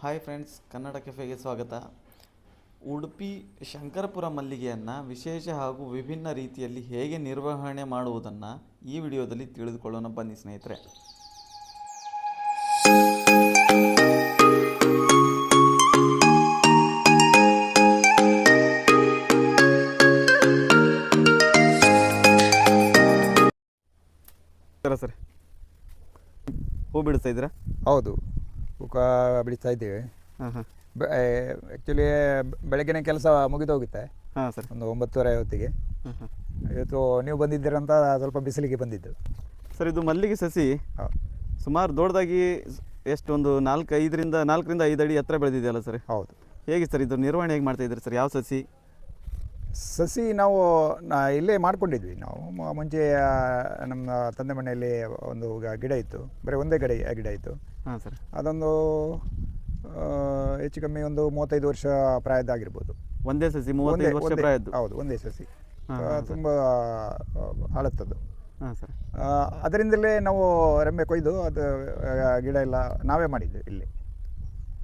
Hi friends Kannada ಕೆಫೆಗೆ ಸ್ವಾಗತ. ಉಡುಪಿ ಶಂಕರಪುರ ಮಲ್ಲಿಗೆಯನ್ನು ವಿಶೇಷ ಹಾಗೂ ವಿಭಿನ್ನ ರೀತಿಯಲ್ಲಿ ಹೇಗೆ ನಿರ್ವಹಣೆ ಮಾಡುವುದನ್ನು ಈ ವಿಡಿಯೋದಲ್ಲಿ ತಿಳಿದುಕೊಳ್ಳೋಣ. ಬನ್ನಿ ಸ್ನೇಹಿತರೆ. ಸರ್. ಹೂ ಬಿಡಿಸ್ತಾ ಇದ್ದೀರಾ? ಹೌದು. ತೂಕ ಬಿಡಿಸ್ತಾ ಇದ್ದೇವೆ. ಹಾಂ ಹಾಂ. ಆ್ಯಕ್ಚುಲಿ ಬೆಳಗ್ಗಿನ ಕೆಲಸ ಮುಗಿದೋಗುತ್ತೆ ಹಾಂ ಸರ್. ಒಂದು ಒಂಬತ್ತುವರೆ ಹೊತ್ತಿಗೆ. ಇವತ್ತು ನೀವು ಬಂದಿದ್ದೀರಂತ ಸ್ವಲ್ಪ ಬಿಸಿಲಿಗೆ ಬಂದಿದ್ದು. ಸರ್ ಇದು ಮಲ್ಲಿಗೆ ಸಸಿ ಸುಮಾರು ದೊಡ್ಡದಾಗಿ ಎಷ್ಟು ಒಂದು ನಾಲ್ಕು ಐದರಿಂದ ನಾಲ್ಕರಿಂದ ಐದು ಅಡಿ ಹತ್ರ ಬೆಳೆದಿದೆಯಲ್ಲ ಸರ್? ಹೌದು. ಹೇಗೆ ಸರ್ ಇದು ನಿರ್ವಹಣೆ ಹೇಗೆ ಮಾಡ್ತಾ ಇದ್ದೀರಿ ಸರ್? ಯಾವ ಸಸಿ? ಸಸಿ ನಾವು ಇಲ್ಲೇ ಮಾಡ್ಕೊಂಡಿದ್ವಿ ನಾವು. ಮುಂಚೆ ನಮ್ಮ ತಂದೆ ಮನೆಯಲ್ಲಿ ಒಂದು ಗಿಡ ಇತ್ತು. ಬರೀ ಒಂದೇ ಗಿಡ ಗಿಡ ಇತ್ತು. ಹಾಂ ಸರ್. ಅದೊಂದು ಹೆಚ್ಚು ಕಮ್ಮಿ ಒಂದು ಮೂವತ್ತೈದು ವರ್ಷ ಪ್ರಾಯದ್ದಾಗಿರ್ಬೋದು ಒಂದೇ ಸಸಿ ಮೂವತ್ತೈದು ವರ್ಷ ಪ್ರಾಯದ್ದು? ಹೌದು ಒಂದೇ ಸಸಿ. ತುಂಬ ಹಾಳತ್ತದ್ದು ಹಾಂ ಸರ್. ಆ, ಅದರಿಂದಲೇ ನಾವು ರೆಂಬೆ ಕೊಯ್ದು ಅದು ಗಿಡ ಎಲ್ಲ ನಾವೇ ಮಾಡಿದ್ದು ಇಲ್ಲಿ.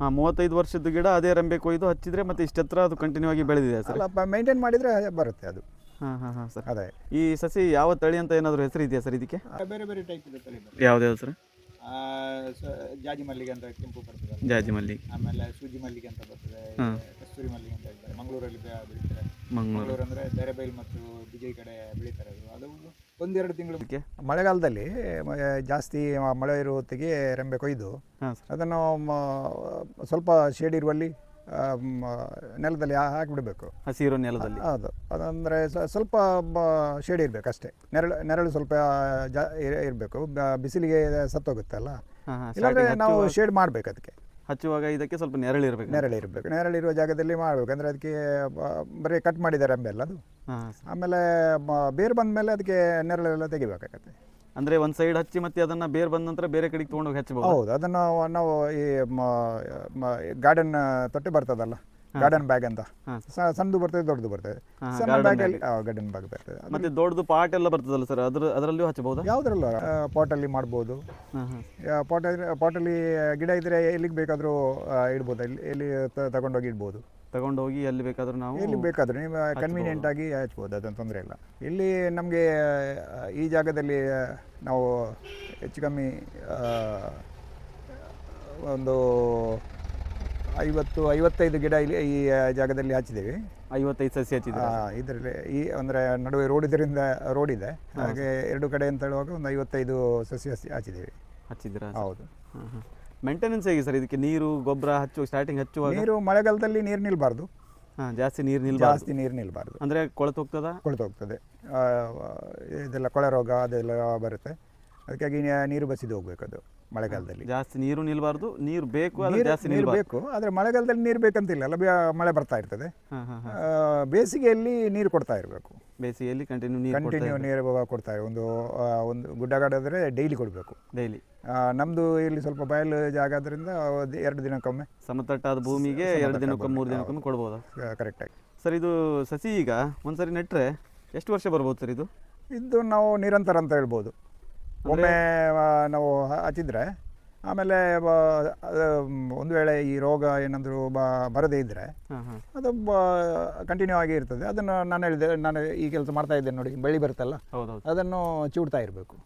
ಹಾಂ ಮೂವತ್ತೈದು ವರ್ಷದ ಗಿಡ ಅದೇ ರೆಂಬೆ ಕೊಯ್ದು ಹಚ್ಚಿದ್ರೆ ಮತ್ತೆ ಇಷ್ಟತ್ರ ಅದು ಕಂಟಿನ್ಯೂ ಆಗಿ ಬೆಳೆದಿದೆ ಸರ್? ಮೇಂಟೈನ್ ಮಾಡಿದರೆ ಬರುತ್ತೆ ಅದು. ಹಾಂ ಹಾಂ ಹಾಂ ಸರ್. ಅದೇ. ಈ ಸಸಿ ಯಾವ ತಳಿ ಅಂತ ಏನಾದರೂ ಹೆಸರು ಇದೆಯಾ ಸರ್ ಇದಕ್ಕೆ? ಬೇರೆ ಬೇರೆ ಟೈಪ್ ಇದೆ ತಳಿ ಯಾವ್ದು ಸರ್? ಜಾಜಿ ಮಲ್ಲಿಗೆ ಅಂತ ಕೆಂಪು ಬರ್ತದೆ ಜಾಜಿ ಮಲ್ಲಿಗೆ. ಆಮೇಲೆ ಸೂಜಿ ಮಲ್ಲಿಗೆ ಅಂತ ಬರ್ತದೆ. ಕಸ್ತೂರಿ ಮಲ್ಲಿಗೆ ಅಂತ ಹೇಳ್ತಾರೆ. ಮಂಗಳೂರಲ್ಲಿ ಬೆ- ಬೆಳೀತಾರೆ. ಮಂಗಳೂರು. ಅಂದ್ರೆ ಬೇರೆಬೈಲ್ ಮತ್ತು ಬಿಜೈ ಕಡೆ ಬೆಳೀತಾರೆ ಅದು. ಅದು ಒಂದೆರಡು ತಿಂಗಳು ಮಳೆಗಾಲದಲ್ಲಿ ಜಾಸ್ತಿ ಮಳೆ ಇರುವ ಹೊತ್ತಿಗೆ ರೆಂಬೆ ಕೊಯ್ದು ಅದನ್ನು ಮ- ಸ್ವಲ್ಪ ಶೇಡ್ ಇರುವಲ್ಲಿ ನೆಲದಲ್ಲಿ ಹಾ- ಹಾಕಿಬಿಡಬೇಕು. ಹಸಿರು ನೆಲದಲ್ಲಿ. ಹೌದು ಅದಂದರೆ ಸ್ವಲ್ಪ ಶೇಡ್ ಇರಬೇಕು ಅಷ್ಟೇ. ನೆರಳು ನೆರಳು ಸ್ವಲ್ಪ ಜಾ ಇರಬೇಕು. ಬಿಸಿಲಿಗೆ ಸತ್ತೋಗುತ್ತಲ್ಲ. ಹಾಂ ಹಾಂ ಇಲ್ಲಾಂದರೆ ನಾವು ಶೇಡ್ ಮಾಡಬೇಕು ಅದಕ್ಕೆ. ಹಚ್ಚುವಾಗ ಇದಕ್ಕೆ ಸ್ವಲ್ಪ ನೆರಳಿರ್ಬೇಕು ನೆರಳು ಇರಬೇಕು. ನೆರಳಿರುವ ಜಾಗದಲ್ಲಿ ಮಾಡಬೇಕು. ಅಂದರೆ ಅದಕ್ಕೆ ಬ- ಬರೀ ಕಟ್ ಮಾಡಿದ್ದಾರೆ ಅಂಬೆಲ್ಲ ಅದು. ಹಾಂ ಆಮೇಲೆ ಬೇರು ಬಂದ ಮೇಲೆ ಅದಕ್ಕೆ ನೆರಳೆಲ್ಲ ತೆಗಿಬೇಕಾಗತ್ತೆ. ಅಂದರೆ ಒಂದು ಸೈಡ್ ಹಚ್ಚಿ ಮತ್ತೆ ಅದನ್ನ ಬೇರೆ ಬಂದ ನಂತರ ಬೇರೆ ಕಡೆಗೆ ತೊಗೊಂಡೋಗಿ ಹಚ್ಚಬಹುದು ಹೌದು, ಅದನ್ನ ನಾವು ಈ ಗಾರ್ಡನ್ ತೊಟ್ಟಿ ಬರ್ತದಲ್ಲ? ಗಾರ್ಡನ್ ಬ್ಯಾಗ್ ಅಂತ. ಸಣ್ಣದು ಬರ್ತದೆ ದೊಡ್ಡದು ಬರ್ತದೆ. ಸಣ್ಣ ಬ್ಯಾಗ್ ಅಲ್ಲಿ ಗಾರ್ಡನ್ ಬ್ಯಾಗ್ ಬರ್ತದೆ. ಮತ್ತೆ ದೊಡ್ಡದು ಪಾಟ್ ಎಲ್ಲ ಬರ್ತದಲ್ಲ ಸರ್ ಅದ್ರ ಅದರಲ್ಲಿಯೂ ಹಚ್ಚಬಹುದು? ಯಾವುದ್ರಲ್ಲ ಅಲ್ಲಿ ಮಾಡ್ಬೋದು. ಮಾಡಬಹುದು ಹಾಂ. ಪಾಟ್ ಪಾಟಲ್ಲಿ ಗಿಡ ಇದ್ರೆ ಎಲ್ಲಿಗೆ ಬೇಕಾದರೂ ಇಡ್ಬೋದು. ಇಲ್ಲಿ ಎಲ್ಲಿ ಹೋಗಿ ತಗೊಂಡೋಗಿ ಇಡ್ಬೋದು. ತಗೊಂಡೋಗಿ ಎಲ್ಲಿ ಬೇಕಾದ್ರೂ ನಾವು ಎಲ್ಲಿ ಬೇಕಾದರೂ ನೀವು ಕನ್ವೀನಿಯೆಂಟ್ ಆಗಿ ಹಚ್ಬೋದು ಅದನ್ನು ತೊಂದರೆ ಇಲ್ಲ. ಇಲ್ಲಿ ನಮಗೆ ಈ ಜಾಗದಲ್ಲಿ ನಾವು ಹೆಚ್ಚು ಕಮ್ಮಿ ಒಂದು ಐವತ್ತು ಐವತ್ತೈದು ಗಿಡ ಇಲ್ಲಿ ಈ ಜಾಗದಲ್ಲಿ ಹಚ್ಚಿದ್ದೇವೆ ಐವತ್ತೈದು ಸಸಿ ಹಚ್ಚಿದ್ರೆ ಇದರಲ್ಲಿ ಈ ಅಂದರೆ ನಡುವೆ ರೋಡ್ ಇದರಿಂದ ರೋಡ್ ಇದೆ. ಹಾಗೆ ಎರಡು ಕಡೆ ಅಂತ ಹೇಳುವಾಗ ಒಂದು ಐವತ್ತೈದು ಸಸಿ ಹಸಿ ಹಚ್ಚಿದ್ದೀವಿ ಹಚ್ಚಿದ್ದೀರಾ ಹೌದು. ಮೇಂಟೆನೆನ್ಸ್ ಹೇಗೆ ಸರ್ ಇದಕ್ಕೆ? ನೀರು ಗೊಬ್ಬರ ಹಚ್ಚು ಸ್ಟಾರ್ಟಿಂಗ್ ಹಚ್ಚುವಾಗ? ನೀರು ಮಳೆಗಾಲದಲ್ಲಿ ನೀರು ನಿಲ್ಬಾರ್ದು. ಹಾಂ ಜಾಸ್ತಿ ನೀರು ನಿಲ್ಲ ಜಾಸ್ತಿ ನೀರು ನಿಲ್ಬಾರ್ದು. ಅಂದರೆ ಕೊಳೆತು ಹೋಗ್ತದ? ಕೊಳ್ತು ಹೋಗ್ತದೆ. ಇದೆಲ್ಲ ಕೊಳೆ ರೋಗ ಅದೆಲ್ಲ ಬರುತ್ತೆ. ಅದಕ್ಕಾಗಿ ನೀರು ಬಸಿದು ಹೋಗ್ಬೇಕು ಅದು. ಮಳೆಗಾಲದಲ್ಲಿ. ಜಾಸ್ತಿ ನೀರು ನಿಲ್ಬಾರ್ದು ನೀರು ಬೇಕು ಆದರೆ ನೀರು ಜಾಸ್ತಿ ನೀರು ನಿಲ್ಬಾರ್ದು. ಬೇಕು ಆದರೆ ಮಳೆಗಾಲದಲ್ಲಿ ನೀರು ಬೇಕಂತಿಲ್ಲ ಅಲ್ಲ ಬೆ- ಮಳೆ ಬರ್ತಾ ಇರ್ತದೆ. ಹಾಂ ಹಾಂ ಹಾಂ. ಆ, ಬೇಸಿಗೆಯಲ್ಲಿ ನೀರು ಕೊಡ್ತಾ ಇರಬೇಕು. ಬೇಸಿಗೆಯಲ್ಲಿ ಕಂಟಿನ್ಯೂ ನೀರು ಕಂಟಿನ್ಯೂ ನೀರು ಕೊಡ್ತಾ ಇರು ಒಂದು ಆ, ಒಂದು ಗುಡ್ಡಗಾಡಾದರೆ ಡೈಲಿ ಕೊಡಬೇಕು. ಡೈಲಿ ನಮ್ಮದು ಇಲ್ಲಿ ಸ್ವಲ್ಪ ಬಯಲು ಜಾಗ ಆದ್ದರಿಂದ ಒಂದು ಎರಡು ದಿನಕ್ಕೊಮ್ಮೆ. ಸಮತಟ್ಟಾದ ಭೂಮಿಗೆ ಎರಡು ದಿನಕ್ಕೊಮ್ಮೆ ಮೂರು ದಿನಕ್ಕೊಮ್ಮೆ ಕೊಡ್ಬೋದಾ? ಕರೆಕ್ಟಾಗಿ ಸರ್ ಇದು ಸಸಿ ಈಗ ಒಂದ್ಸರಿ ನೆಟ್ಟರೆ ಎಷ್ಟು ವರ್ಷ ಬರ್ಬೋದು ಸರ್ ಇದು? ಇದು ನಾವು ನಿರಂತರ ಅಂತ ಹೇಳ್ಬೋದು. ಒಮ್ಮೆ ನಾವು ಹಚ್ಚಿದ್ರೆ ಆಮೇಲೆ ಒಂದು ವೇಳೆ ಈ ರೋಗ ಏನಾದರೂ ಬ ಬರದೇ ಇದ್ದರೆ ಅದು ಕಂಟಿನ್ಯೂ ಆಗಿ ಇರ್ತದೆ. ಅದನ್ನು ನಾನು ಹೇಳಿದೆ ನಾನು ಈ ಕೆಲಸ ಮಾಡ್ತಾ ಇದ್ದೇನೆ ನೋಡಿ ಬೆಳಿ ಬರುತ್ತಲ್ಲ ಅದನ್ನು ಚೂಡ್ತಾ ಇರಬೇಕು.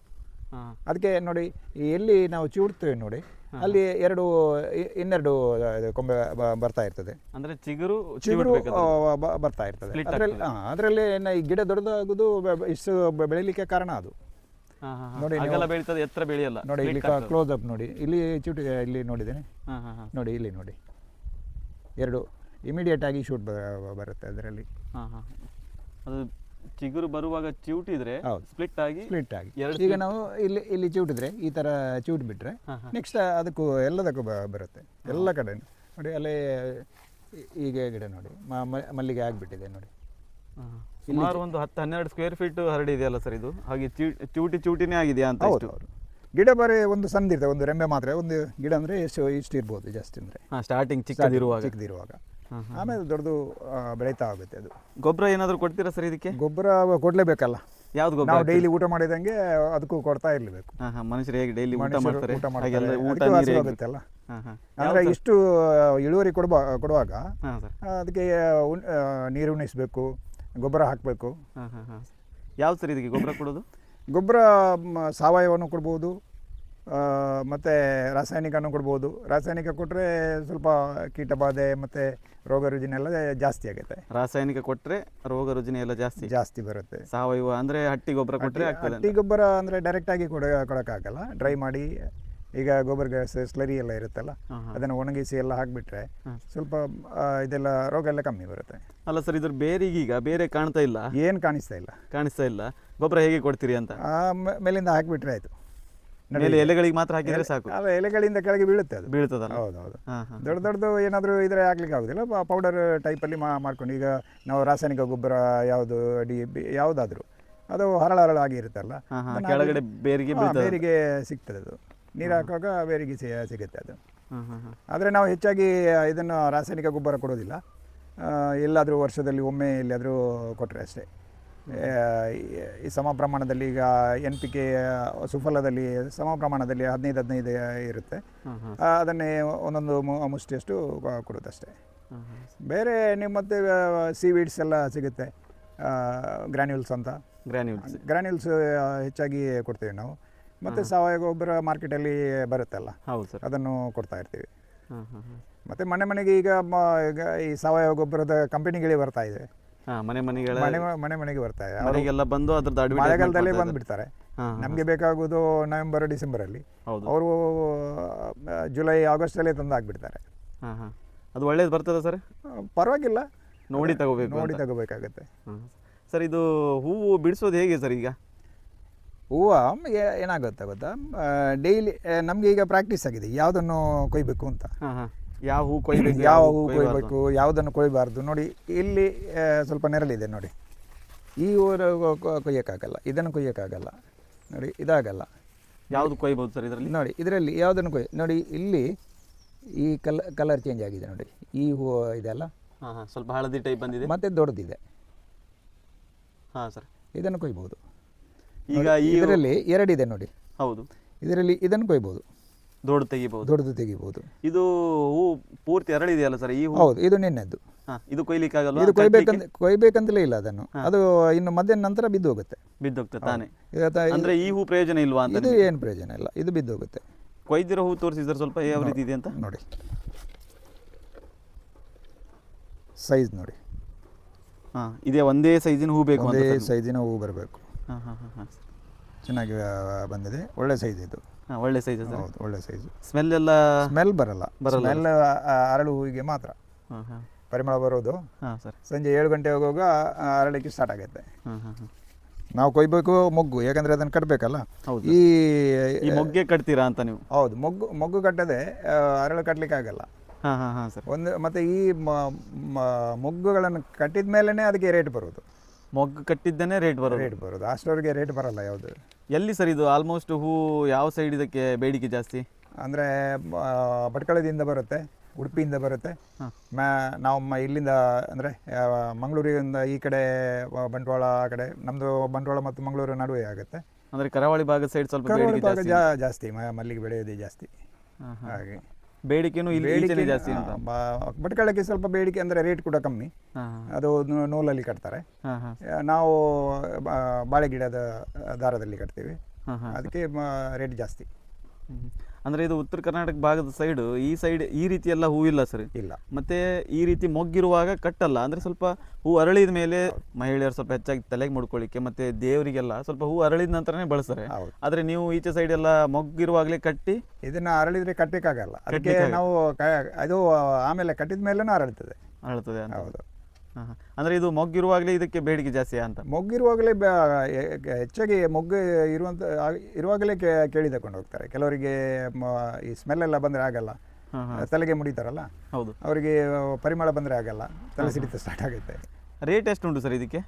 ಅದಕ್ಕೆ ನೋಡಿ ಎಲ್ಲಿ ನಾವು ಚೂಡ್ತೇವೆ ನೋಡಿ ಅಲ್ಲಿ ಎರಡು ಇನ್ನೆರಡು ಕೊಂಬೆ ಬರ್ತಾ ಇರ್ತದೆ. ಅಂದ್ರೆ ಚಿಗುರು ಚಿಗುರು ಬರ್ತಾ ಇರ್ತದೆ. ಅದ್ರಲ್ಲಿ ಅದರಲ್ಲಿ ಈ ಗಿಡ ದೊಡ್ಡದಾಗುದು ಇಷ್ಟು ಬೆಳಿಲಿಕ್ಕೆ ಕಾರಣ ಅದು. ನೋಡಿ ಅಗಲ ಬೆಳೀತದೆ ಎತ್ತರ ಬೆಳೆಯಲ್ಲ. ನೋಡಿ ಇಲ್ಲಿ ಕ್ಲೋಸ್ ಅಪ್ ನೋಡಿ. ಇಲ್ಲಿ ಚೂಟಿ ಇಲ್ಲಿ ನೋಡಿದ್ದೇನೆ. ಹಾಂ ಹಾಂ ಹಾಂ. ನೋಡಿ ಇಲ್ಲಿ ನೋಡಿ. ಎರಡು ಇಮಿಡಿಯೇಟ್ ಆಗಿ ಶೂಟ್ ಬರುತ್ತೆ ಅದರಲ್ಲಿ. ಹಾಂ ಹಾಂ. ಅದು ಚಿಗುರು ಬರುವಾಗ ಚಿವುಟಿದ್ರೆ. ಸ್ಪ್ಲಿಟ್ ಆಗಿ ಸ್ಪ್ಲಿಟ್ ಆಗಿ. ಈಗ ನಾವು ಇಲ್ಲಿ ಇಲ್ಲಿ ಚಿವುಟಿದ್ರೆ ಈ ತರ ಚಿವುಟ್ ಬಿಟ್ರೆ ನೆಕ್ಸ್ಟ್ ಅದಕ್ಕೂ ಎಲ್ಲದಕ್ಕೂ ಬರುತ್ತೆ. ಎಲ್ಲ ಕಡೆ ನೋಡಿ ಅಲ್ಲೇ ಈಗ ಗಿಡ ನೋಡಿ. ಮಲ್ಲಿಗೆ ಆಗಿಬಿಟ್ಟಿದೆ ನೋಡಿ. ಹಾಂ. ಸುಮಾರು ಒಂದು ಹತ್ತು ಹನ್ನೆರಡು ಸ್ಕ್ವೇರ್ ಫೀಟ್ ಹರಡಿದೆಯಲ್ಲ ಸರ್ ಇದು? ಹಾಗೆ ಚೂಟಿ ಚೂಟಿನೇ ಆಗಿದೆ ಆಗಿದೆಯಾ ಅಂತ ಹೌದು. ಗಿಡ ಬರೀ ಒಂದು ಸಣ್ಣದಿರ್ತದೆ ಒಂದು ರೆಂಬೆ ಮಾತ್ರ ಒಂದು ಗಿಡ ಅಂದರೆ ಎಷ್ಟು ಇಷ್ಟು ಇರ್ಬೋದು ಜಾಸ್ತಿ ಅಂದರೆ. ಹಾಂ ಸ್ಟಾರ್ಟಿಂಗ್ ಚಿಕ್ಕದಿರುವಾಗ. ಚಿಕ್ಕದಿರುವಾಗ. ಆಮೇಲೆ ದೊಡ್ಡದು ಬೆಳೀತಾ ಆಗುತ್ತೆ ಅದು. ಗೊಬ್ಬರ ಏನಾದರೂ ಕೊಡ್ತೀರಾ ಸರ್ ಇದಕ್ಕೆ? ಗೊಬ್ಬರ ಕೊಡಲೇಬೇಕಲ್ಲ. ಯಾವ್ದು ಗೊಬ್ಬರ ನಾವು ಡೈಲಿ ಊಟ ಮಾಡಿದಂಗೆ ಅದಕ್ಕೂ ಕೊಡ್ತಾ ಇರಲಿಬೇಕು. ಮನುಷ್ಯರು ಹೇಗೆ ಡೈಲಿ ಊಟ ಮಾಡ್ತಾರೆ? ಊಟ ಆಗುತ್ತಲ್ಲ. ಅಂದರೆ ಇಷ್ಟು ಇಳುವರಿ ಕೊಡುವ ಕೊಡುವಾಗ ಅದಕ್ಕೆ ನೀರು ಉಣಿಸ್ಬೇಕು ಗೊಬ್ಬರ ಹಾಕಬೇಕು. ಯಾವ ಹಾಂ ಹಾಂ. ಯಾವ್ದು ಸರ್ ಇದಕ್ಕೆ ಗೊಬ್ಬರ ಕೊಡೋದು? ಗೊಬ್ಬರ ಮ, ಸಾವಯವವನ್ನು ಕೊಡ್ಬೋದು. ಮತ್ತು ರಾಸಾಯನಿಕನೂ ಕೊಡ್ಬೋದು. ರಾಸಾಯನಿಕ ಕೊಟ್ಟರೆ ಸ್ವಲ್ಪ ಕೀಟಬಾಧೆ ಮತ್ತು ರೋಗ ರುಜಿನೆಲ್ಲ ಜಾಸ್ತಿ ಆಗುತ್ತೆ. ರಾಸಾಯನಿಕ ಕೊಟ್ಟರೆ ರೋಗ ರುಜಿನ ಎಲ್ಲ ಜಾಸ್ತಿ? ಜಾಸ್ತಿ ಬರುತ್ತೆ. ಸಾವಯವ ಅಂದರೆ ಹಟ್ಟಿ ಗೊಬ್ಬರ ಕೊಟ್ಟರೆ ಆಗ್ತದೆ ಹಟ್ಟಿ ಗೊಬ್ಬರ ಅಂದರೆ ಡೈರೆಕ್ಟಾಗಿ ಕೊಡ ಕೊಡೋಕ್ಕಾಗಲ್ಲ. ಡ್ರೈ ಮಾಡಿ ಈಗ ಗೊಬ್ಬರ ಗ್ಯಾಸ್ ಸ್ಲರಿ ಎಲ್ಲ ಇರುತ್ತಲ್ಲ ಅದನ್ನು ಒಣಗಿಸಿ ಎಲ್ಲ ಹಾಕಿಬಿಟ್ರೆ ಸ್ವಲ್ಪ ಆ, ಇದೆಲ್ಲ ರೋಗ ಎಲ್ಲ ಕಮ್ಮಿ ಬರುತ್ತೆ. ಅಲ್ಲ ಸರ್ ಇದ್ರ ಈಗ ಬೇರೆ ಕಾಣ್ತಾ ಇಲ್ಲ? ಏನು ಕಾಣಿಸ್ತಾ ಇಲ್ಲ. ಕಾಣಿಸ್ತಾ ಇಲ್ಲ. ಗೊಬ್ಬರ ಹೇಗೆ ಕೊಡ್ತೀರಿ ಅಂತ? ಆ, ಮ- ಮೇಲಿಂದ ಹಾಕಿಬಿಟ್ರೆ ಆಯಿತು. ಮೇಲೆ ಎಲೆಗಳಿಗೆ ಮಾತ್ರ ಹಾಕಿದ್ರೆ ಸಾಕು? ಅಲ್ಲ ಎಲೆಗಳಿಂದ ಕೆಳಗೆ ಬೀಳುತ್ತೆ ಅದು. ಬೀಳ್ತದಲ್ಲ ಹೌದು ಹೌದು ಹಾಂ ಹಾಂ. ದೊಡ್ಡ ದೊಡ್ಡದು ಏನಾದರೂ ಇದ್ರೆ ಹಾಕ್ಲಿಕ್ಕೆ ಆಗೋದಿಲ್ಲ ಪೌಡರ್ ಟೈಪಲ್ಲಿ ಮಾ ಮಾಡ್ಕೊಂಡು ಈಗ ನಾವು ರಾಸಾಯನಿಕ ಗೊಬ್ಬರ ಯಾವುದು ಡಿ ಬಿ ಯಾವುದಾದ್ರೂ ಅದು ಹರಳ ಹರಳಾಗಿ ಇರುತ್ತಲ್ಲ ಹಾಂ ಹಾಂ. ಕೆಳಗಡೆ ಬೇರಿಗೆ ಬೀಳ್ತದೆ. ಬೇರಿಗೆ ಸಿಗ್ತದೆ ಅದು. ನೀರು ಹಾಕುವಾಗ ಬೇರಿಗೆ ಸಿಗುತ್ತೆ ಅದು. ಆದರೆ ನಾವು ಹೆಚ್ಚಾಗಿ ಇದನ್ನು ರಾಸಾಯನಿಕ ಗೊಬ್ಬರ ಕೊಡೋದಿಲ್ಲ. ಎಲ್ಲಾದರೂ ವರ್ಷದಲ್ಲಿ ಒಮ್ಮೆ ಎಲ್ಲಾದರೂ ಕೊಟ್ಟರೆ ಅಷ್ಟೇ. ಈ- ಸಮ ಪ್ರಮಾಣದಲ್ಲಿ ಈಗ ಎನ್ ಪಿ ಕೆ ಸುಫಲದಲ್ಲಿ ಸಮ ಪ್ರಮಾಣದಲ್ಲಿ ಹದಿನೈದು ಹದಿನೈದು ಇರುತ್ತೆ. ಅದನ್ನೇ ಒಂದೊಂದು ಮುಷ್ಟಿಯಷ್ಟು ಕೊಡುತ್ತಷ್ಟೇ ಬೇರೆ ನಿಮ್ಮ ಮತ್ತೆ ಸೀವೀಡ್ಸ್ ಎಲ್ಲ ಸಿಗುತ್ತೆ. ಗ್ರ್ಯಾನ್ಯೂಲ್ಸ್ ಅಂತ. ಗ್ರ್ಯಾನ್ಯೂಲ್ಸ್ ಗ್ರ್ಯಾನ್ಯೂಲ್ಸ್ ಹೆಚ್ಚಾಗಿ ಕೊಡ್ತೇವೆ ನಾವು. ಮತ್ತು ಸಾವಯವ ಗೊಬ್ಬರ ಮಾರ್ಕೆಟಲ್ಲಿ ಬರುತ್ತಲ್ಲ. ಹೌದು ಸರ್. ಅದನ್ನು ಕೊಡ್ತಾ ಇರ್ತೀವಿ. ಮತ್ತೆ ಹಾಂ ಹಾಂ ಮತ್ತು ಮನೆ ಮನೆಗೆ ಈಗ ಮ- ಈಗ ಈ ಸಾವಯವ ಗೊಬ್ಬರದ ಕಂಪನಿಗಳೇ ಬರ್ತಾ ಇದೆ. ಹಾಂ ಮನೆ ಮನೆಗಳ ಮನೆ ಮನೆ ಮನೆಗೆ ಬರ್ತಾ ಇದೆ. ಅವರಿಗೆಲ್ಲ ಮನೆಗೆಲ್ಲ ಬಂದು ಅದ್ರದ್ದು ಮಳೆಗಾಲದಲ್ಲಿ ಬಂದ್ಬಿಡ್ತಾರೆ. ಹಾಂ ನಮಗೆ ಬೇಕಾಗೋದು ನವೆಂಬರ್ ಡಿಸೆಂಬರಲ್ಲಿ ಹೌದು. ಅವರು ಜುಲೈ ಆಗಸ್ಟಲ್ಲೇ ತಂದು ಹಾಕ್ಬಿಡ್ತಾರೆ. ಹಾಂ ಹಾಂ. ಅದು ಒಳ್ಳೇದು ಬರ್ತದ ಸರ್? ಆ, ಪರವಾಗಿಲ್ಲ. ನೋಡಿ ತಗೋಬೇಕು ನೋಡಿ ತಗೋಬೇಕಾಗತ್ತೆ. ಹಾಂ ಸರ್ ಇದು ಹೂವು ಬಿಡಿಸೋದು ಹೇಗೆ ಸರ್ ಈಗ? ಹೂವು ಏನಾಗುತ್ತೆ ಗೊತ್ತಾ? ಡೈಲಿ ನಮಗೆ ಈಗ ಪ್ರಾಕ್ಟೀಸ್ ಆಗಿದೆ. ಯಾವುದನ್ನು ಕೊಯ್ಬೇಕು ಅಂತ. ಹಾಂ ಹಾಂ. ಯಾವ ಹೂ ಕೊಯ್ಬೇಕು ಯಾವ ಹೂ ಹೂ ಕೊಯ್ಬೇಕು ಯಾವುದನ್ನು ಕೊಯ್ಬಾರ್ದು? ನೋಡಿ ಇಲ್ಲಿ ಸ್ವಲ್ಪ ನೆರಳಿದೆ ನೋಡಿ. ಈ ಊರು ಕೊಯ್ಯೋಕ್ಕಾಗಲ್ಲ. ಇದನ್ನು ಕೊಯ್ಯೋಕ್ಕಾಗಲ್ಲ. ನೋಡಿ ಇದಾಗಲ್ಲ. ಯಾವುದು ಕೊಯ್ಬೋದು ಸರ್ ಇದರಲ್ಲಿ? ನೋಡಿ ಇದರಲ್ಲಿ ಯಾವುದನ್ನು ಕೊಯ್ ನೋಡಿ ಇಲ್ಲಿ ಈ ಕಲ ಕಲರ್ ಚೇಂಜ್ ಆಗಿದೆ ನೋಡಿ. ಈ ಹೂ ಇದೆಲ್ಲ ಹಾಂ ಹಾಂ. ಸ್ವಲ್ಪ ಹಳದಿ ಟೈಪ್ ಬಂದಿದೆ. ಮತ್ತೆ ದೊಡ್ಡದಿದೆ. ಹಾಂ ಸರ್. ಇದನ್ನು ಕೊಯ್ಬೋದು. ಈಗ ಇದರಲ್ಲಿ ಎರಡಿದೆ ನೋಡಿ. ಹೌದು. ಇದರಲ್ಲಿ ಇದನ್ನು ಕೊಯ್ಬೋದು. ದೊಡ್ಡ ತೆಗಿಬಹುದು ದೊಡ್ಡದು ತೆಗಿಬಹುದು ಇದು ಹೂ ಪೂರ್ತಿ ಅರಳಿದೆಯಲ್ಲ ಸರ್ ಈ ಹೂ? ಹೌದು ಇದು ನಿನ್ನೆದ್ದು. ಇದು ಕೊಯ್ಲಿಕ್ಕೆ ಆಗಲ್ವಾ ಇದು ಕೊಯ್ಬೇಕಂತ ಕೊಯ್ಬೇಕಂತಲೇ ಇಲ್ಲ ಅದನ್ನು. ಅದು ಇನ್ನು ಮಧ್ಯಾಹ್ನ ನಂತರ ಬಿದ್ದು ಹೋಗುತ್ತೆ ಬಿದ್ದು ಹೋಗ್ತದೆ ತಾನೆ ಅಂದ್ರೆ ಈ ಹೂ ಪ್ರಯೋಜನ ಇಲ್ವಾ ಅಂತ ಇದು ಏನು ಪ್ರಯೋಜನ ಇಲ್ಲ. ಇದು ಬಿದ್ದು ಹೋಗುತ್ತೆ ಕೊಯ್ದಿರೋ ಹೂ ತೋರಿಸಿದ್ರೆ ಸ್ವಲ್ಪ ಯಾವ ರೀತಿ ಇದೆ ಅಂತ? ನೋಡಿ. ಸೈಜ್ ನೋಡಿ. ಹಾಂ ಇದೇ ಒಂದೇ ಸೈಜಿನ ಹೂ ಬೇಕು ಒಂದೇ ಸೈಜಿನ ಹೂ ಬರಬೇಕು. ಹಾಂ ಹಾಂ ಹಾಂ ಹಾಂ. ಚೆನ್ನಾಗಿ ಬಂದಿದೆ. ಒಳ್ಳೆ ಸೈಜ್ ಇದು. ಹಾಂ ಒಳ್ಳೆ ಸೈಜ್ ಹೌದು ಒಳ್ಳೆ ಸೈಜ್ ಸ್ಮೆಲ್ ಎಲ್ಲ ಸ್ಮೆಲ್ ಬರಲ್ಲ. ಸ್ಮೆಲ್ ಅರಳು ಹೂವಿಗೆ ಮಾತ್ರ. ಹಾಂ ಹಾಂ. ಪರಿಮಳ ಬರೋದು. ಹಾಂ ಸರ್. ಸಂಜೆ ಏಳು ಗಂಟೆ ಹೋಗುವಾಗ ಅರಳಿಕ್ಕೆ ಸ್ಟಾರ್ಟ್ ಆಗುತ್ತೆ. ಹಾಂ ಹಾಂ ಹಾಂ. ನಾವು ಕೊಯ್ಬೇಕು ಮೊಗ್ಗು ಯಾಕಂದ್ರೆ ಅದನ್ನು ಕಟ್ಟಬೇಕಲ್ಲ. ಈ ಈ ಮೊಗ್ಗೆ ಕಟ್ತೀರಾ ಅಂತ ನೀವು? ಹೌದು ಮೊಗ್ಗು ಮೊಗ್ಗು ಕಟ್ಟದೆ ಅರಳು ಕಟ್ಟಲಿಕ್ಕೆ ಆಗಲ್ಲ. ಹಾಂ ಹಾಂ ಹಾಂ ಸರ್. ಒಂದು ಮತ್ತೆ ಈ ಮೊಗ್ಗುಗಳನ್ನು ಕಟ್ಟಿದ ಮೇಲೇ ಅದಕ್ಕೆ ರೇಟ್ ಬರೋದು. ಮೊಗ್ಗು ಕಟ್ಟಿದ್ದೇನೆ ರೇಟ್ ಬರೋದು. ರೇಟ್ ಬರೋದು. ಅಷ್ಟರವರೆಗೆ ರೇಟ್ ಬರಲ್ಲ ಯಾವುದು. ಎಲ್ಲಿ ಸರ್ ಇದು? ಆಲ್ಮೋಸ್ಟ್ ಹೂ ಯಾವ ಸೈಡ್ ಇದಕ್ಕೆ ಬೇಡಿಕೆ ಜಾಸ್ತಿ? ಅಂದರೆ ಭಟ್ಕಳದಿಂದ ಬರುತ್ತೆ ಉಡುಪಿಯಿಂದ ಬರುತ್ತೆ. ಮ್ಯಾ ನಾವು ಮ- ಇಲ್ಲಿಂದ ಅಂದರೆ ಮಂಗಳೂರಿಂದ ಈ ಕಡೆ ಬಂಟ್ವಾಳ ಆ ಕಡೆ ನಮ್ಮದು ಬಂಟ್ವಾಳ ಮತ್ತು ಮಂಗಳೂರು ನಡುವೆ ಆಗುತ್ತೆ. ಅಂದರೆ ಕರಾವಳಿ ಭಾಗದ ಸೈಡ್ ಸ್ವಲ್ಪ ಬೇಡಿಕೆ ಜಾಸ್ತಿ. ಜಾಸ್ತಿ ಮಲ್ಲಿಗೆ ಬೆಳೆಯೋದೇ ಜಾಸ್ತಿ. ಹಾಗೆ. ಬೇಡಿಕೆನೂ ಇಲ್ಲಿ ಈಚೆನೇ ಜಾಸ್ತಿ ಅಂತ ಭಟ್ಕಳಕ್ಕೆ ಸ್ವಲ್ಪ ಬೇಡಿಕೆ ಅಂದ್ರೆ ರೇಟ್ ಕೂಡ ಕಮ್ಮಿ. ಅದು ನೂಲಲ್ಲಿ ಕಟ್ತಾರೆ. ನಾವು ಬಾಳೆಗಿಡದ ಬಾಳೆ ಗಿಡದ ದಾರದಲ್ಲಿ ಕಟ್ತೀವಿ ಅದಕ್ಕೆ ರೇಟ್ ಜಾಸ್ತಿ. ಅಂದ್ರೆ ಇದು ಉತ್ತರ ಕರ್ನಾಟಕ ಭಾಗದ ಸೈಡ್ ಈ ಸೈಡ್ ಈ ರೀತಿ ಎಲ್ಲ ಹೂವಿಲ್ಲ ಸರ್. ಇಲ್ಲ. ಮತ್ತೆ ಈ ರೀತಿ ಮೊಗ್ಗಿರುವಾಗ ಕಟ್ಟಲ್ಲ. ಅಂದ್ರೆ ಸ್ವಲ್ಪ ಹೂ ಅರಳಿದ ಮೇಲೆ ಮಹಿಳೆಯರು ಸ್ವಲ್ಪ ಹೆಚ್ಚಾಗಿ ತಲೆಗೆ ಮುಡ್ಕೊಳ್ಳಿಕ್ಕೆ ಮತ್ತೆ ದೇವರಿಗೆಲ್ಲ ಸ್ವಲ್ಪ ಹೂ ಅರಳಿದ ನಂತರನೇ ಬಳಸ್ತಾರೆ. ಆದ್ರೆ ನೀವು ಈಚೆ ಸೈಡ್ ಎಲ್ಲ ಮೊಗ್ಗಿರುವಾಗಲೇ ಕಟ್ಟಿ ಇದನ್ನ ಅರಳಿದ್ರೆ ಕಟ್ಟಕ್ಕಾಗಲ್ಲ. ಅದಕ್ಕೆ ನಾವು ಅದು ಆಮೇಲೆ ಕಟ್ಟಿದ ಮೇಲೆ ಅರಳ್ತದೆ. ಅರಳುತ್ತದೆ ಅಂತ. ಹೌದು. ಹಾಂ ಹಾಂ. ಅಂದ್ರೆ ಇದು ಮೊಗ್ಗಿರುವಾಗಲೇ ಇದಕ್ಕೆ ಬೇಡಿಕೆ ಜಾಸ್ತಿ ಅಂತ? ಮೊಗ್ಗಿರುವಾಗಲೇ ಬ- ಎ- ಎ- ಹೆಚ್ಚಾಗಿ ಮೊಗ್ಗು ಇರುವಂಥ ಆ- ಇರುವಾಗಲೇ ಕೇ ಕೇಳಿ ತಗೊಂಡು ಹೋಗ್ತಾರೆ. ಕೆಲವರಿಗೆ ಮ- ಈ ಸ್ಮೆಲ್ ಎಲ್ಲ ಬಂದರೆ ಆಗಲ್ಲ. ಹಾಂ ಹಾಂ. ತಲೆಗೆ ಮುಡಿತಾರಲ್ಲ? ಹೌದು. ಅವರಿಗೆ ಪರಿಮಳ ಬಂದರೆ ಆಗಲ್ಲ. ತಲೆ ಸಿಡಿತ ಸ್ಟಾರ್ಟ್ ಆಗುತ್ತೆ. ರೇಟ್ ಎಷ್ಟುಂಟು ಸರ್ ಇದಕ್ಕೆ?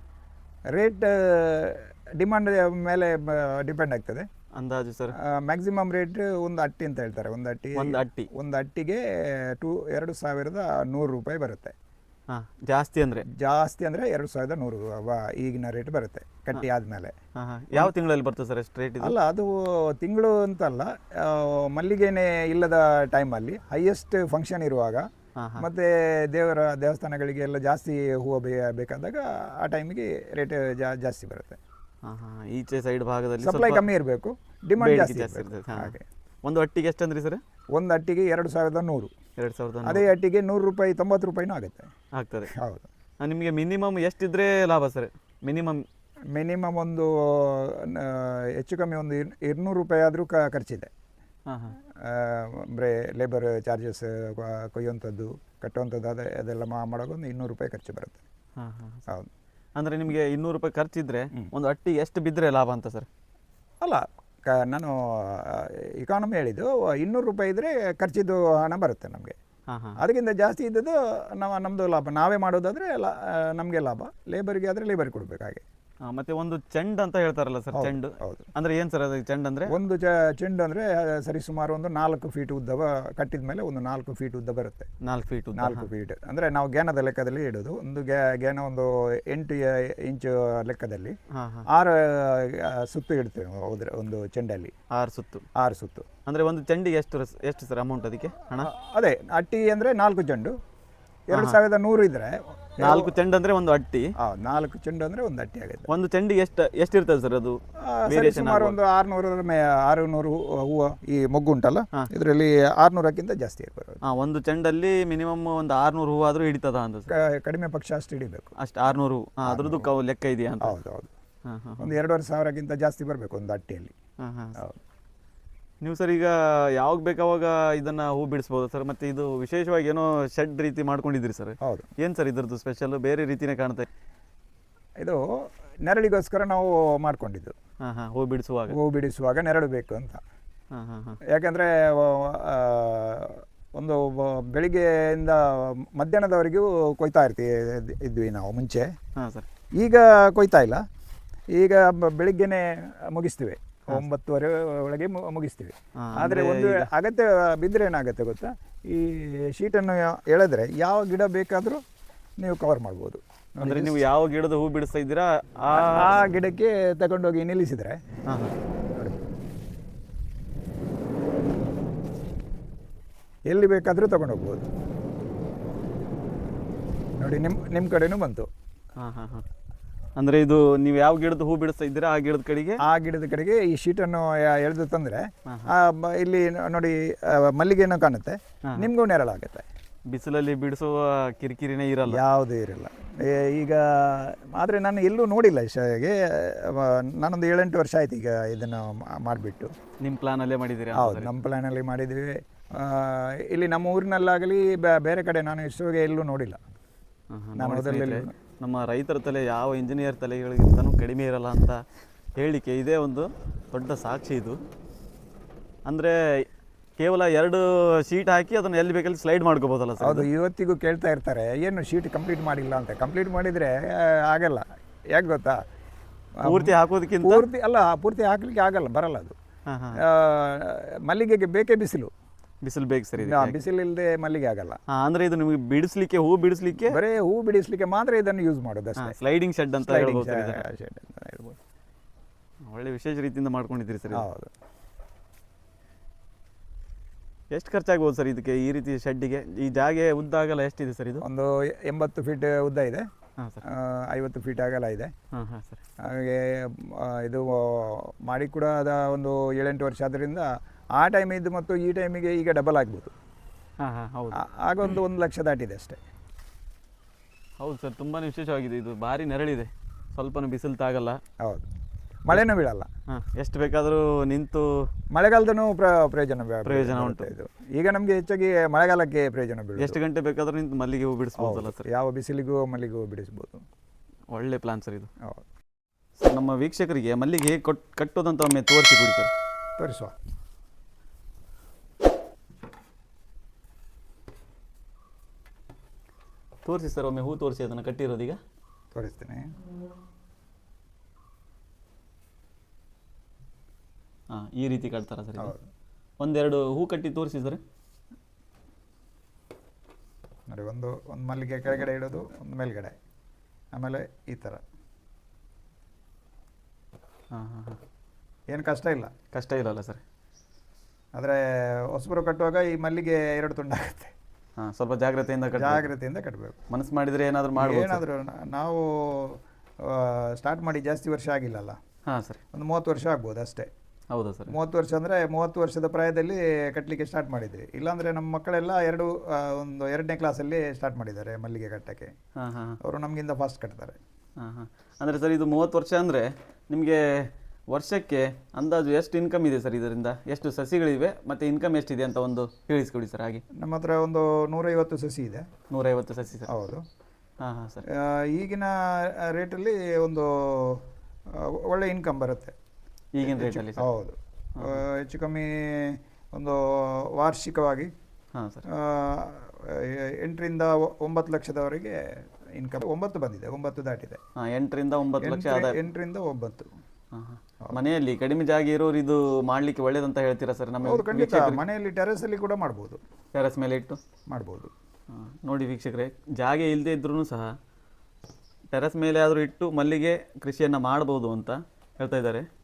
ರೇಟ್ ಡಿಮಾಂಡ್ ಮೇಲೆ ಡಿಪೆಂಡ್ ಆಗ್ತದೆ. ಅಂದಾಜು ಸರ್? ಮ್ಯಾಕ್ಸಿಮಮ್ ರೇಟ್ ಒಂದು ಅಟ್ಟಿ ಅಂತ ಹೇಳ್ತಾರೆ. ಒಂದು ಅಟ್ಟಿ ಒಂದು ಅಟ್ಟಿ. ಒಂದು ಅಟ್ಟಿಗೆ ಟೂ ಎರಡು ಸಾವಿರದ ನೂರು ರೂಪಾಯಿ ಬರುತ್ತೆ. ಹಾಂ ಜಾಸ್ತಿ ಅಂದ್ರೆ? ಜಾಸ್ತಿ ಅಂದ್ರೆ ಎರಡು ಸಾವಿರದ ನೂರು ವ- ಈಗಿನ ರೇಟ್ ಬರುತ್ತೆ ಕಟ್ಟಿ ಆದ್ಮೇಲೆ. ಹಾಂ ಹಾಂ. ಯಾವ ತಿಂಗಳಲ್ಲಿ ಬರ್ತದೆ ಸರ್ ಎಷ್ಟು ರೇಟ್ ಇದು? ಅಲ್ಲ ಅದು ತಿಂಗಳು ಅಂತ ಅಲ್ಲ ಮಲ್ಲಿಗೆನೇ ಇಲ್ಲದ ಟೈಮಲ್ಲಿ ಹೈಯೆಸ್ಟ್ ಫಂಕ್ಷನ್ ಇರುವಾಗ ಮತ್ತೆ ಹಾಂ. ಮತ್ತು ದೇವರ ದೇವಸ್ಥಾನಗಳಿಗೆ ಎಲ್ಲ ಜಾಸ್ತಿ ಹೂವು ಬೇ ಬೇಕಾದಾಗ ಆ ಟೈಮಿಗೆ ರೇಟ್ ಜಾಸ್ತಿ ಬರುತ್ತೆ. ಹಾಂ ಹಾಂ. ಈಚೆ ಸೈಡ್ ಭಾಗದಲ್ಲಿ ಸಪ್ಲೈ ಸ್ವಲ್ಪ ಕಮ್ಮಿ ಇರಬೇಕು ಡಿಮಾಂಡ್ ಬೇಡಿಕೆ ಜಾಸ್ತಿ ಜಾಸ್ತಿ ಇರಬೇಕು. ಇರ್ತದೆ ಹಾಂ. ಹಾಗೆ. ಒಂದು ಒಟ್ಟಿಗೆ ಎಷ್ಟಂದ್ರಿ ಸರ್? ಒಂದು ಅಟ್ಟಿಗೆ ಎರಡು ಸಾವಿರದ ನೂರು. ಎರಡು ಸಾವಿರದ ಅದೇ ಅಟ್ಟಿಗೆ ನೂರು ರೂಪಾಯಿ ತೊಂಬತ್ತು ರೂಪಾಯಿನೂ ಆಗುತ್ತೆ. ಆಗ್ತದೆ. ಹೌದು. ನಿಮಗೆ ಮಿನಿಮಮ್ ಎಷ್ಟಿದ್ರೆ ಲಾಭ ಸರ್? ಮಿನಿಮಮ್. ಮಿನಿಮಮ್ ಒಂದು ಹೆಚ್ಚು ಕಮ್ಮಿ ಒಂದು ಇರ್- ಇನ್ನೂರು ರೂಪಾಯಿ ಆದರೂ ಕ ಖರ್ಚಿದೆ. ಅಂದರೆ ಲೇಬರ್ ಚಾರ್ಜಸ್ ಕೊಯ್ಯುವಂಥದ್ದು ಕಟ್ಟುವಂಥದ್ದು ಅದೇ ಅದೆಲ್ಲ ಮಾ ಮಾಡುವಾಗ ಒಂದು ಇನ್ನೂರು ರೂಪಾಯಿ ಖರ್ಚು ಬರುತ್ತೆ. ಹಾಂ ಹಾಂ ಹೌದು. ಅಂದರೆ ನಿಮಗೆ ಇನ್ನೂರು ರೂಪಾಯಿ ಖರ್ಚಿದ್ರೆ ಒಂದು ಅಟ್ಟಿಗೆ ಎಷ್ಟು ಬಿದ್ದರೆ ಲಾಭ ಅಂತ ಸರ್? ಅಲ್ಲ ಕ ನಾನು ಇಕಾನಮಿ ಹೇಳಿದ್ದು ಇನ್ನೂರು ರೂಪಾಯಿ ಇದ್ದರೆ ಖರ್ಚಿದ್ದು ಹಣ ಬರುತ್ತೆ ನಮಗೆ. ಅದಕ್ಕಿಂತ ಜಾಸ್ತಿ ಇದ್ದದ್ದು ನಾವು ನಮ್ಮದು ಲಾಭ. ನಾವೇ ಮಾಡೋದಾದರೆ ಲಾ ನಮಗೆ ಲಾಭ. ಲೇಬರ್ಗೆ ಆದರೆ ಲೇಬರ್ ಕೊಡಬೇಕು ಹಾಗೆ. ಮತ್ತು ಒಂದು ಚೆಂಡ್ ಅಂತ ಹೇಳ್ತಾರಲ್ಲ ಸರ್ ಚೆಂಡು. ಅಂದ್ರೆ ಏನ್ ಸರ್ ಅದು ಚೆಂಡ ಅಂದ್ರೆ? ಒಂದು ಚೆಂಡ್ ಅಂದರೆ ಸರಿ ಸುಮಾರು ಒಂದು ನಾಲ್ಕು ಫೀಟ್ ಉದ್ದವ ಕಟ್ಟಿದ ಮೇಲೆ ಒಂದು ನಾಲ್ಕು ಫೀಟ್ ಉದ್ದ ಬರುತ್ತೆ. ನಾಲ್ಕು ಫೀಟ್ ನಾಲ್ಕು ಫೀಟ್. ಅಂದ್ರೆ ನಾವು ಗ್ಯಾನದ ಲೆಕ್ಕದಲ್ಲಿ ಇಡೋದು. ಒಂದು ಗ್ಯಾ ಗ್ಯಾನ ಒಂದು ಎಂಟು ಇಂಚ್ ಲೆಕ್ಕದಲ್ಲಿ ಆರು ಸುತ್ತು ಇಡ್ತೇವೆ ಹೋದ್ರೆ ಒಂದು ಚೆಂಡಲ್ಲಿ. ಆರು ಸುತ್ತು. ಆರು ಸುತ್ತು. ಅಂದ್ರೆ ಒಂದು ಚೆಂಡಿಗೆ ಎಷ್ಟು ಎಷ್ಟು ಸರ್ ಅಮೌಂಟ್ ಅದಕ್ಕೆ? ಹಣ? ಅದೇ ಅಟ್ಟಿ ಅಂದ್ರೆ ನಾಲ್ಕು ಚೆಂಡು. ಎರಡು ಸಾವಿರದ ನೂರು ಇದ್ದರೆ ನಾಲ್ಕು ಚೆಂಡು ಅಂದ್ರೆ ಒಂದು ಅಟ್ಟಿ. ನಾಲ್ಕು ಚೆಂಡು ಅಂದ್ರೆ ಒಂದು ಅಟ್ಟಿ ಆಗುತ್ತೆ ಒಂದು ಚೆಂಡಿಗೆ ಎಷ್ಟು ಎಷ್ಟಿರ್ತದೆ ಸರ್ ಅದು? ಸುಮಾರು ಒಂದು ಆರುನೂರರ ಮೇ ಆರುನೂರು ಹೂವು ಈ ಮೊಗ್ಗು ಉಂಟಲ್ಲ ಇದರಲ್ಲಿ ಆರುನೂರಕ್ಕಿಂತ ಜಾಸ್ತಿ ಇರ್ಬೋದು ಒಂದು ಚೆಂಡಲ್ಲಿ ಮಿನಿಮಮ್ ಒಂದು ಆರುನೂರು ಹೂವು ಆದರೂ ಹಿಡಿತದ ಅಂತ ಕಡಿಮೆ ಪಕ್ಷ ಅಷ್ಟು ಹಿಡಿಬೇಕು. ಅಷ್ಟು ಆರುನೂರು ಅದ್ರದ್ದು ಲೆಕ್ಕ ಇದೆಯಾ ಅಂತ? ಹೌದು ಹೌದು. ಒಂದು ಎರಡೂವರೆ ಸಾವಿರಕ್ಕಿಂತ ಜಾಸ್ತಿ ಬರಬೇಕು ಒಂದು ಅಟ್ಟಿಯಲ್ಲಿ. ಹಾಂ ಹಾಂ. ಹೌದು. ನೀವು ಸರ್ ಈಗ ಯಾವಾಗ ಬೇಕಾವಾಗ ಇದನ್ನ ಹೂ ಬಿಡಿಸ್ಬೋದು ಸರ್? ಮತ್ತೆ ಇದು ವಿಶೇಷವಾಗಿ ಏನೋ ಶೆಡ್ ರೀತಿ ಮಾಡ್ಕೊಂಡಿದ್ರಿ ಸರ್? ಹೌದು. ಏನು ಸರ್ ಇದರದ್ದು ಸ್ಪೆಷಲ್ ಬೇರೆ ರೀತಿನೇ ಕಾಣುತ್ತೆ ಇದು ನೆರಳಿಗೋಸ್ಕರ ನಾವು ಮಾಡ್ಕೊಂಡಿದ್ದು. ಹಾಂ ಹಾಂ ಹೂ ಬಿಡಿಸುವಾಗ. ಹೂ ಬಿಡಿಸುವಾಗ ನೆರಳು ಬೇಕು ಅಂತ. ಹಾಂ ಹಾಂ ಹಾಂ. ಯಾಕಂದರೆ ಒಂದು ಬೆಳಿಗ್ಗೆಯಿಂದ ಮಧ್ಯಾಹ್ನದವರೆಗೂ ಕೊಯ್ತಾ ಇರ್ತೀವಿ ಇದ್ವಿ ನಾವು ಮುಂಚೆ. ಹಾಂ ಸರ್. ಈಗ ಕೊಯ್ತಾ ಇಲ್ಲ. ಈಗ ಬೆಳಿಗ್ಗೆನೆ ಮುಗಿಸ್ತೀವಿ. ಒಂಬತ್ತುವರೆ ಒಳಗೆ ಮುಗಿಸ್ತೀವಿ. ಆದರೆ ಒಂದು ಅಗತ್ಯ ಬಿದ್ದರೆ ಏನಾಗುತ್ತೆ ಗೊತ್ತಾ? ಈ ಶೀಟನ್ನು ಎಳೆದ್ರೆ ಯಾವ ಗಿಡ ಬೇಕಾದರೂ ನೀವು ಕವರ್ ಮಾಡ್ಬೋದು. ಅಂದರೆ ನೀವು ಯಾವ ಗಿಡದ ಹೂ ಬಿಡಿಸ್ತಾ ಇದ್ದೀರಾ? ಆ ಗಿಡಕ್ಕೆ ತಗೊಂಡೋಗಿ ನಿಲ್ಲಿಸಿದರೆ. ಎಲ್ಲಿ ಬೇಕಾದರೂ ತಗೊಂಡೋಗ್ಬೋದು. ನೋಡಿ ನಿಮ್ಮ ನಿಮ್ಮ ಕಡೆನೂ ಬಂತು. ಹಾಂ ಹಾಂ ಹಾಂ. ಅಂದರೆ ಇದು ನೀವು ಯಾವ ಗಿಡದ ಹೂ ಬಿಡಿಸ್ತಾ ಇದ್ದೀರಾ ಆ ಗಿಡದ ಕಡೆಗೆ? ಆ ಗಿಡದ ಕಡೆಗೆ ಈ ಶೀಟನ್ನು ಎಳೆದು ತಂದರೆ ಇಲ್ಲಿ ನೋಡಿ ಮಲ್ಲಿಗೆ ಮಲ್ಲಿಗೆನೂ ಕಾಣುತ್ತೆ. ನಿಮ್ಗೂ ನೆರಳಾಗುತ್ತೆ. ಬಿಸಿಲಲ್ಲಿ ಬಿಡಿಸುವ ಕಿರಿಕಿರಿನೇ ಇರಲ್ಲ. ಯಾವುದೂ ಇರಲ್ಲ. ಈಗ ಆದರೆ ನಾನು ಎಲ್ಲೂ ನೋಡಿಲ್ಲ ಶಾಗೆ ನಾನೊಂದು ಏಳೆಂಟು ವರ್ಷ ಆಯ್ತು ಈಗ ಇದನ್ನು ಮಾಡಿಬಿಟ್ಟು. ನಿಮ್ಮ ಪ್ಲಾನಲ್ಲೇ ಮಾಡಿದ್ದೀರಾ ಹೌದು ನಮ್ಮ ಪ್ಲ್ಯಾನಲ್ಲಿ ಮಾಡಿದ್ವಿ ಇಲ್ಲಿ ನಮ್ಮ ಊರಿನಲ್ಲಾಗಲಿ ಬೇರೆ ಕಡೆ ನಾನು ಇಷ್ಟೊಗೆ ಎಲ್ಲೂ ನೋಡಿಲ್ಲ. ನಾನು ಸ್ನೇಹಿತರೆ, ನಮ್ಮ ರೈತರ ತಲೆ ಯಾವ ಇಂಜಿನಿಯರ್ ತಲೆಗಳಿಗಿಂತನೂ ಕಡಿಮೆ ಇರಲ್ಲ ಅಂತ ಹೇಳಿಕೆ ಇದೇ ಒಂದು ದೊಡ್ಡ ಸಾಕ್ಷಿ ಇದು. ಅಂದರೆ ಕೇವಲ ಎರಡು ಶೀಟ್ ಹಾಕಿ ಅದನ್ನು ಎಲ್ಲಿ ಬೇಕಲ್ಲಿ ಸ್ಲೈಡ್ ಮಾಡ್ಕೋಬೋದಲ್ಲ ಸರ್ ಅದು ಇವತ್ತಿಗೂ ಕೇಳ್ತಾ ಇರ್ತಾರೆ ಏನು ಶೀಟ್ ಕಂಪ್ಲೀಟ್ ಮಾಡಿಲ್ಲ ಅಂತ. ಕಂಪ್ಲೀಟ್ ಮಾಡಿದರೆ ಆಗಲ್ಲ. ಯಾಕೆ ಗೊತ್ತಾ? ಪೂರ್ತಿ ಹಾಕೋದಕ್ಕಿಂತ? ಪೂರ್ತಿ ಅಲ್ಲ ಪೂರ್ತಿ ಹಾಕಲಿಕ್ಕೆ ಆಗಲ್ಲ ಬರಲ್ಲ ಅದು. ಮಲ್ಲಿಗೆಗೆ ಬೇಕೇ ಬಿಸಿಲು. ಬಿಸಿಲು ಬೇಕು ಸರಿ ಇದು ಬಿಸಿಲು ಇಲ್ಲದೆ ಮಲ್ಲಿಗೆ ಆಗಲ್ಲ. ಹಾ, ಅಂದ್ರೆ ಇದು ನಿಮಗೆ ಬಿಡಿಸ್ಲಿಕ್ಕೆ ಹೂ ಬಿಡಿಸ್ಲಿಕ್ಕೆ? ಬರೀ ಹೂ ಬಿಡಿಸ್ಲಿಕ್ಕೆ ಮಾತ್ರ ಇದನ್ನು ಯೂಸ್ ಮಾಡೋದು ಅಷ್ಟೇ. ಸ್ಲೈಡಿಂಗ್ ಶೆಡ್ ಅಂತ Sliding ಹೇಳ್ಬೋದು ಸರ್ ಇದನ್ನ. shed ಅಂತ ಹೇಳ್ಬೋದು. ಒಳ್ಳೆ ವಿಶೇಷ ರೀತಿಯಿಂದ ಮಾಡ್ಕೊಂಡಿದ್ದೀರಿ ಸರ್. ಹೌದು. ಎಷ್ಟು ಖರ್ಚಾಗ್ಬೋದು ಸರ್ ಇದಕ್ಕೆ ಈ ರೀತಿ ಶೆಡ್ಡಿಗೆ? ಈ ಜಾಗೆ ಉದ್ದ ಆಗಲ್ಲ ಎಷ್ಟಿದೆ ಸರ್ ಇದು? ಒಂದು ಎಂಬತ್ತು ಫೀಟ್ ಉದ್ದ ಇದೆ. ಹಾಂ ಸರ್. ಆ, ಐವತ್ತು ಫೀಟ್ ಆಗಲ್ಲ ಇದೆ. ಹಾಂ ಹಾಂ ಸರ್. ಹಾಗೆ ಆ, ಇದು ಮಾಡಿ ಕೂಡ ಅದ ಒಂದು ಏಳೆಂಟು ವರ್ಷ ಆದ್ದರಿಂದ ಆ ಟೈಮ್ ಇದ್ದು ಮತ್ತು ಈ ಟೈಮಿಗೆ ಈಗ ಡಬಲ್ ಆಗ್ಬೋದು. ಹಾಂ ಹಾಂ ಹೌದು. ಆಗ ಒಂದು ಒಂದು ಲಕ್ಷ ದಾಟಿದೆ ಅಷ್ಟೇ. ಹೌದು ಸರ್ ತುಂಬಾ ವಿಶೇಷವಾಗಿದೆ. ಇದು ಭಾರಿ ನೆರಳಿದೆ. ಸ್ವಲ್ಪನೂ ಬಿಸಿಲು ತಾಗಲ್ಲ ಹೌದು. ಮಳೆನೂ ಬೀಳಲ್ಲ. ಹಾಂ ಎಷ್ಟು ಬೇಕಾದರೂ ನಿಂತು ಮಳೆಗಾಲದೂ ಪ್ರ ಪ್ರಯೋಜನ ಪ್ರಯೋಜನ ಉಂಟು. ಇದು. ಈಗ ನಮಗೆ ಹೆಚ್ಚಾಗಿ ಮಳೆಗಾಲಕ್ಕೆ ಪ್ರಯೋಜನ ಬೀಳುತ್ತೆ ಎಷ್ಟು ಗಂಟೆ ಬೇಕಾದರೂ ನಿಂತು ಮಲ್ಲಿಗೆ ಹೂ ಬಿಡಿಸ್ಬೋದಲ್ಲ ಸರ್? ಯಾವ ಬಿಸಿಲಿಗೂ ಮಲ್ಲಿಗೂ ಬಿಡಿಸ್ಬೋದು. ಒಳ್ಳೆ ಪ್ಲಾನ್ ಸರ್ ಇದು. ಹೌದು. ಸರ್ ನಮ್ಮ ವೀಕ್ಷಕರಿಗೆ ಮಲ್ಲಿಗೆ ಹೇಗೆ ಕೊಟ್ ಕಟ್ಟೋದಂತ ಒಮ್ಮೆ ತೋರಿಸಿ ಕೊಡಿ ಸರ್. ತೋರಿಸುವ. ತೋರಿಸಿ ಸರ್ ಒಮ್ಮೆ ಹೂ ತೋರಿಸಿ ಅದನ್ನು ಕಟ್ಟಿರೋದೀಗ ತೋರಿಸ್ತೇನೆ. ಹಾಂ ಈ ರೀತಿ ಕಟ್ತಾರ ಸರ್ ಒಂದೆರಡು ಹೂ ಕಟ್ಟಿ ತೋರಿಸಿ ಸರ್. ನೋಡಿ ಒಂದು ಒಂದು ಮಲ್ಲಿಗೆ ಕೆಳಗಡೆ ಇಡೋದು ಒಂದು ಮೇಲ್ಗಡೆ. ಆಮೇಲೆ ಈ ಥರ ಹಾಂ ಹಾಂ ಹಾಂ. ಏನು ಕಷ್ಟ ಇಲ್ಲ. ಕಷ್ಟ ಇಲ್ಲಲ್ಲ ಸರ್. ಆದರೆ ಹೊಸಬರು ಕಟ್ಟುವಾಗ ಈ ಮಲ್ಲಿಗೆ ಎರಡು ತುಂಡಾಗುತ್ತೆ. ಸ್ವಲ್ಪ ಜಾಗ್ರತೆಯಿಂದ ಜಾಗ್ರತೆಯಿಂದ ಕಟ್ಟಬೇಕು ಮನಸ್ಸು ಮಾಡಿದರೆ ಏನಾದರೂ ಮಾಡಿ ಏನಾದರೂ ನಾವು ಸ್ಟಾರ್ಟ್ ಮಾಡಿ ಜಾಸ್ತಿ ವರ್ಷ ಆಗಿಲ್ಲಲ್ಲ? ಹಾಂ ಸರ್. ಒಂದು ಮೂವತ್ತು ವರ್ಷ ಆಗ್ಬೋದು ಅಷ್ಟೇ. ಹೌದಾ ಸರ್. ಮೂವತ್ತು ವರ್ಷ ಅಂದರೆ ಮೂವತ್ತು ವರ್ಷದ ಪ್ರಾಯದಲ್ಲಿ ಕಟ್ಟಲಿಕ್ಕೆ ಸ್ಟಾರ್ಟ್ ಮಾಡಿದ್ವಿ. ಇಲ್ಲಾಂದರೆ ನಮ್ಮ ಮಕ್ಕಳೆಲ್ಲ ಎರಡು ಒಂದು ಎರಡನೇ ಕ್ಲಾಸಲ್ಲಿ ಸ್ಟಾರ್ಟ್ ಮಾಡಿದ್ದಾರೆ ಮಲ್ಲಿಗೆ ಕಟ್ಟಕ್ಕೆ. ಹಾಂ ಹಾಂ ಅವರು ನಮಗಿಂತ ಫಾಸ್ಟ್ ಕಟ್ತಾರೆ. ಹಾಂ ಹಾಂ. ಅಂದರೆ ಸರ್ ಇದು ಮೂವತ್ತು ವರ್ಷ ಅಂದರೆ ನಿಮಗೆ ವರ್ಷಕ್ಕೆ ಅಂದಾಜು ಎಷ್ಟು ಇನ್ಕಮ್ ಇದೆ ಸರ್ ಇದರಿಂದ? ಎಷ್ಟು ಸಸಿಗಳಿವೆ ಮತ್ತು ಇನ್ಕಮ್ ಎಷ್ಟಿದೆ ಅಂತ ಒಂದು ತಿಳಿಸ್ಕೊಡಿ ಸರ್ ಹಾಗೆ. ನಮ್ಮ ಹತ್ರ ಒಂದು ನೂರೈವತ್ತು ಸಸಿ ಇದೆ. ನೂರೈವತ್ತು ಸಸಿ ಸರ್. ಹೌದು. ಹಾಂ ಹಾಂ ಸರ್. ಆ, ಈಗಿನ ರೇಟಲ್ಲಿ ಒಂದು ಆ, ಒಳ್ಳೆ ಇನ್ಕಮ್ ಬರುತ್ತೆ. ಈಗಿನ ರೇಟಲ್ಲಿ ಸರ್? ಹೌದು. ಆ, ಹೆಚ್ಚು ಕಮ್ಮಿ ಒಂದು ವಾರ್ಷಿಕವಾಗಿ ಹಾಂ ಸರ್. ಆ, ಎಂಟರಿಂದ ಒ- ಒಂಬತ್ತು ಲಕ್ಷದವರೆಗೆ ಇನ್ಕಮ್ ಒಂಬತ್ತು ಬಂದಿದೆ ಒಂಬತ್ತು ದಾಟಿದೆ. ಹಾಂ ಎಂಟರಿಂದ ಒಂಬತ್ತು ಲಕ್ಷ ಎಂಟ್ರಿ- ಆದಾಯ ಎಂಟರಿಂದ ಒಂಬತ್ತು. ಹಾಂ ಹಾಂ. ಮನೆಯಲ್ಲಿ ಕಡಿಮೆ ಜಾಗ ಇರೋರು ಇದು ಮಾಡಲಿಕ್ಕೆ ಒಳ್ಳೇದಂತ ಹೇಳ್ತೀರಾ ಸರ್? ನಮ್ಮ ಹೌದು ಖಂಡಿತ. ಮನೆಯಲ್ಲಿ ಟೆರೆಸಲ್ಲಿ ಕೂಡ ಮಾಡ್ಬೋದು. ಟೆರೆಸ್ ಮೇಲೆ ಇಟ್ಟು? ಮಾಡ್ಬೋದು. ನೋಡಿ ವೀಕ್ಷಕರೇ ಜಾಗ ಇಲ್ಲದೆ ಇದ್ರೂ ಸಹ ಟೆರೆಸ್ ಮೇಲೆ ಆದರೂ ಇಟ್ಟು ಮಲ್ಲಿಗೆ ಕೃಷಿಯನ್ನು ಮಾಡ್ಬೋದು ಅಂತ ಹೇಳ್ತಾ ಇದ್ದಾರೆ.